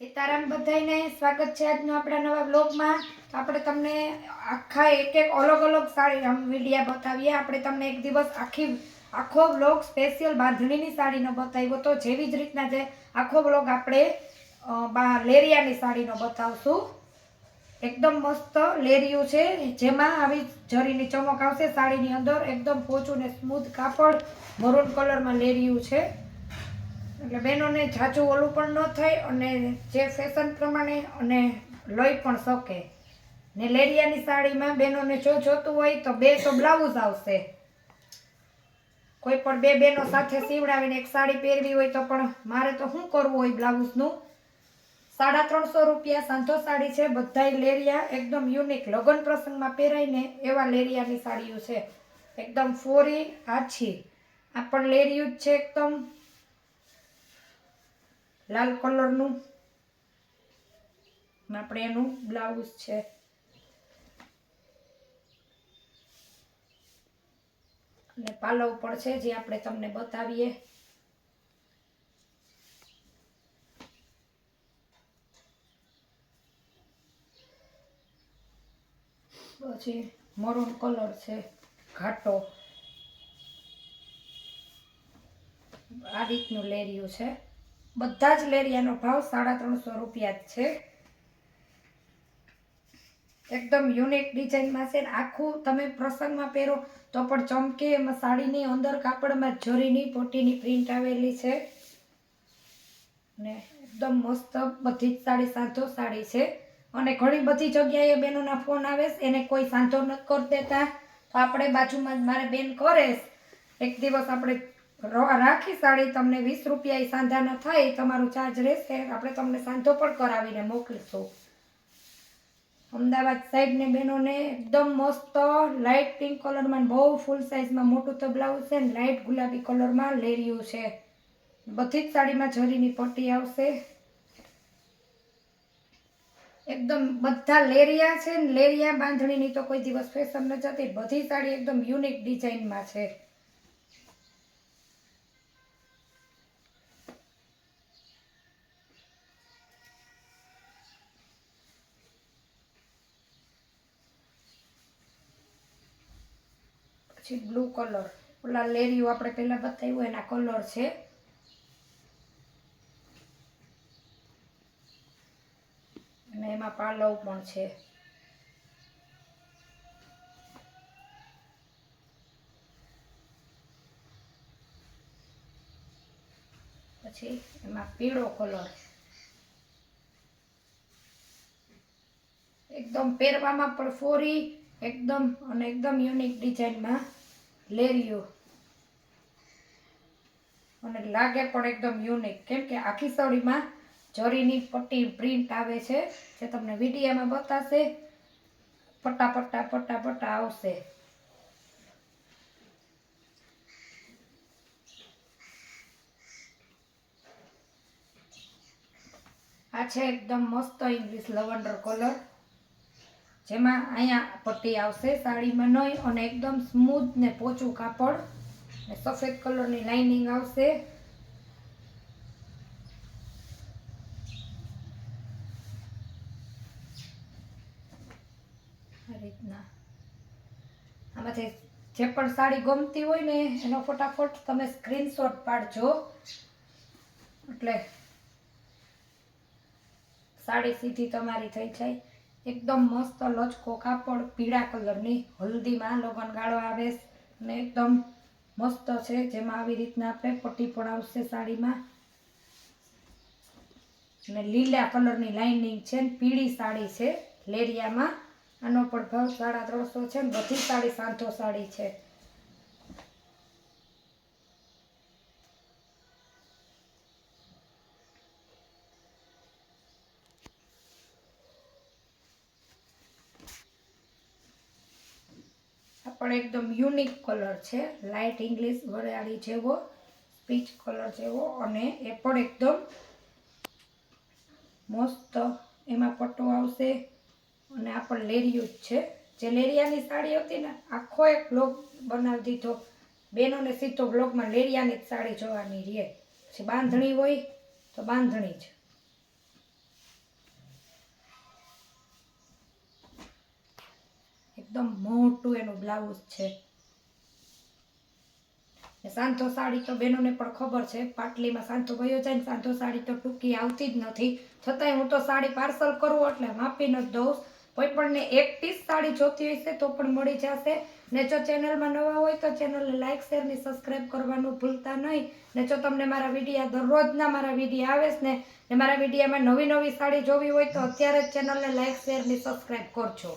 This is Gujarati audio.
સીતારામ બધાને સ્વાગત છે આજનો આપણા નવા બ્લોગમાં તો આપણે તમને આખા એક એક અલગ અલગ સાડી આમ મીડિયા બતાવીએ. આપણે તમને એક દિવસ આખી, આખો બ્લોગ સ્પેશિયલ બાંધણીની સાડીનો બતાવ્યો તો જેવી જ રીતના જે આખો બ્લોગ આપણે લેરિયાની સાડીનો બતાવશું. એકદમ મસ્ત લેરિયું છે. જેમાં આવી જરીની ચમક આવશે. સાડીની અંદર એકદમ પોચું ને સ્મૂથ કાપડ, મરૂન કલરમાં લેરિયું છે. એટલે બહેનોને જાજુ ઓલું પણ ન થાય અને જે ફેશન પ્રમાણે અને લઈ પણ શકે ને લેરિયાની સાડીમાં બહેનોને જો જોતું હોય તો બે તો બ્લાઉઝ આવશે. કોઈ પણ બે બહેનો સાથે સીવડાવીને એક સાડી પહેરવી હોય તો પણ મારે તો શું કરવું હોય બ્લાઉઝનું? સાડા ત્રણસો રૂપિયા સાંધો સાડી છે, બધાય લેરિયા એકદમ યુનિક લગ્ન પ્રસંગમાં પહેરાઈને એવા લેરિયાની સાડીઓ છે. એકદમ ફોરી, આછી. આ પણ લેરિયું જ છે એકદમ. લાલ કલરનું આપણે એનું બ્લાઉઝ છે. અને પાલવ પણ છે જે આપણે તમને બતાવીએ. પછી મરૂન કલર છે, ઘાટો. આ રીતનું લેરિયું છે. બધા જ લેરિયાનો ભાવ સાડા ત્રણસો રૂપિયા જ છે. એકદમ યુનિક ડિઝાઇનમાં છે ને આખું તમે પ્રસંગમાં પહેરો તો પણ ચમકે એમાં સાડીની અંદર કાપડમાં જરીની પોટીની પ્રિન્ટ આવેલી છે. ને એકદમ મસ્ત બધી જ સાડી સાંધો સાડી છે. અને ઘણી બધી જગ્યાએ બેનોના ફોન આવે છે, એને કોઈ સાંધો નથી કરી દેતા. તો આપણે બાજુમાં જ મારે બેન કરે એક દિવસ આપણે રાખી સાડી તમને વીસ રૂપિયા એ સાંધાના થાય તમારું ચાર્જ રહેશે. આપણે તમને સાંધો પણ કરાવીને મોકલીશું. અમદાવાદ સાઈડને બહેનોને એકદમ મસ્ત લાઇટ પિંક કલરમાં બહુ ફૂલ સાઇઝમાં મોટું તો બ્લાઉઝ છે લાઇટ ગુલાબી કલરમાં લેરિયું છે. બધી જ સાડીમાં જરીની પટ્ટી આવશે. એકદમ બધા લેરિયા છે ને લેરિયા બાંધણીની તો કોઈ દિવસ ફેશન ન જતી, બધી સાડી એકદમ યુનિક ડિઝાઇનમાં છે. પછી બ્લુ કલર ઓલા લેરિયું આપણે પહેલાં બતાવ્યું, એના કલર છે. અને એમાં પાલવ પણ છે. પછી એમાં પીળો કલર એકદમ પહેરવામાં પણ ફોરી એકદમ અને એકદમ યુનિક ડિઝાઇનમાં લેરિયું અને લાગે પણ એકદમ યુનિક કેમ કે આખી સાડીમાં જરીની પટ્ટી પ્રિન્ટ આવે છે, જે તમને વિડીયામાં બતાશે. પટ્ટા પટ્ટા પટ્ટા પટ્ટા આવશે. આ છે એકદમ મસ્ત ઇંગ્લિશ લવંડર કલર જેમાં અહીંયા પટ્ટી આવશે, સાડીમાં નહીં અને એકદમ સ્મૂથ ને પોચું કાપડ. ને સફેદ કલરની લાઇનિંગ આવશે. આ રીતના. આમાંથી જે પણ સાડી ગમતી હોય ને, એનો ફટાફટ તમે સ્ક્રીનશોટ પાડજો. એટલે સાડી સીધી તમારી થઈ જાય. એકદમ મસ્ત લચકો કાપડ, પીળા કલરની, હલ્દીમાં લગન ગાળો આવે ને એકદમ મસ્ત છે, જેમાં આવી રીતના આપણે પટ્ટી પણ આવશે સાડીમાં. અને લીલા કલરની લાઇનિંગ છે ને પીળી સાડી છે લેરિયામાં. આનો પણ ભાવ સાડા ત્રણસો છે ને બધી સાડી સાંધો સાડી છે. પણ એકદમ યુનિક કલર છે. લાઇટ ઇંગ્લિશ વરિયાળી જેવો, સ્પીચ કલર જેવો અને એ પણ એકદમ મસ્ત. એમાં પટ્ટો આવશે અને આ પણ લેરિયું જ છે. જે લેરિયાની સાડી હતી ને, આખો એક બ્લોગ બનાવી દીધો. બહેનોને સીધો બ્લોગમાં લેરિયાની જ સાડી જોવાની રહે. પછી બાંધણી હોય તો બાંધણી જ. એકદમ મો બ્લાઉઝ છે. સાંધો સાડી તો બહેનોને પણ ખબર છે. પાટલીમાં સાંધો ભયો જાય ને સાંધો સાડી તો ટૂંકી આવતી જ નથી. છતાંય હું તો સાડી પાર્સલ કરું એટલે માપીને જ દઉં. કોઈ પણને એક પીસ સાડી જોતી હશે તો પણ મળી જશે. ને જો ચેનલમાં નવા હોય તો ચેનલને લાઇક શેર ને સબસ્ક્રાઈબ કરવાનું ભૂલતા નહીં. ને જો તમને મારા વિડીયા દરરોજના મારા વિડીયા આવે છે ને ને મારા વિડીયામાં નવી નવી સાડી જોવી હોય તો અત્યારે જ ચેનલને લાઇક શેર ને સબસ્ક્રાઈબ કરજો.